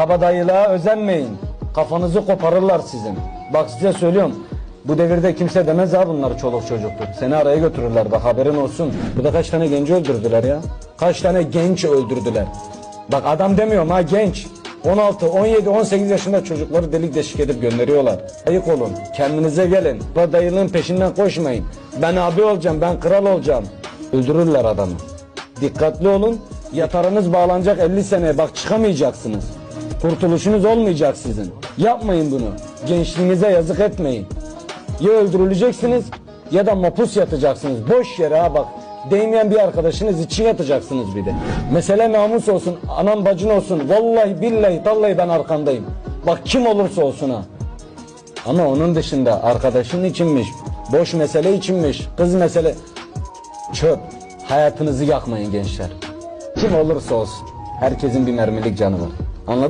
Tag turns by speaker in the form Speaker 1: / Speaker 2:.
Speaker 1: Kabadayılığa özenmeyin. Kafanızı koparırlar sizin. Bak size söylüyorum. Bu devirde kimse demez ha bunlar çoluk çocuktur. Seni araya götürürler bak haberin olsun. Burada kaç tane genci öldürdüler ya? Kaç tane genç öldürdüler? Bak adam demiyorum ha genç. 16, 17, 18 yaşında çocukları delik deşik edip gönderiyorlar. Ayık olun, kendinize gelin. Kabadayılığın peşinden koşmayın. Ben abi olacağım, ben kral olacağım. Öldürürler adamı. Dikkatli olun. Yatarınız bağlanacak 50 sene. Bak çıkamayacaksınız. Kurtuluşunuz olmayacak sizin. Yapmayın bunu. Gençliğinize yazık etmeyin. Ya öldürüleceksiniz ya da mapus yatacaksınız. Boş yere ha bak. Değmeyen bir arkadaşınız için yatacaksınız bir de. Mesele namus olsun, anan bacın olsun. Vallahi billahi tallahi ben arkandayım. Bak kim olursa olsun ha. Ama onun dışında arkadaşın içinmiş, boş mesele içinmiş, kız mesele... Çöp. Hayatınızı yakmayın gençler. Kim olursa olsun. Herkesin bir mermilik canı var. Anladın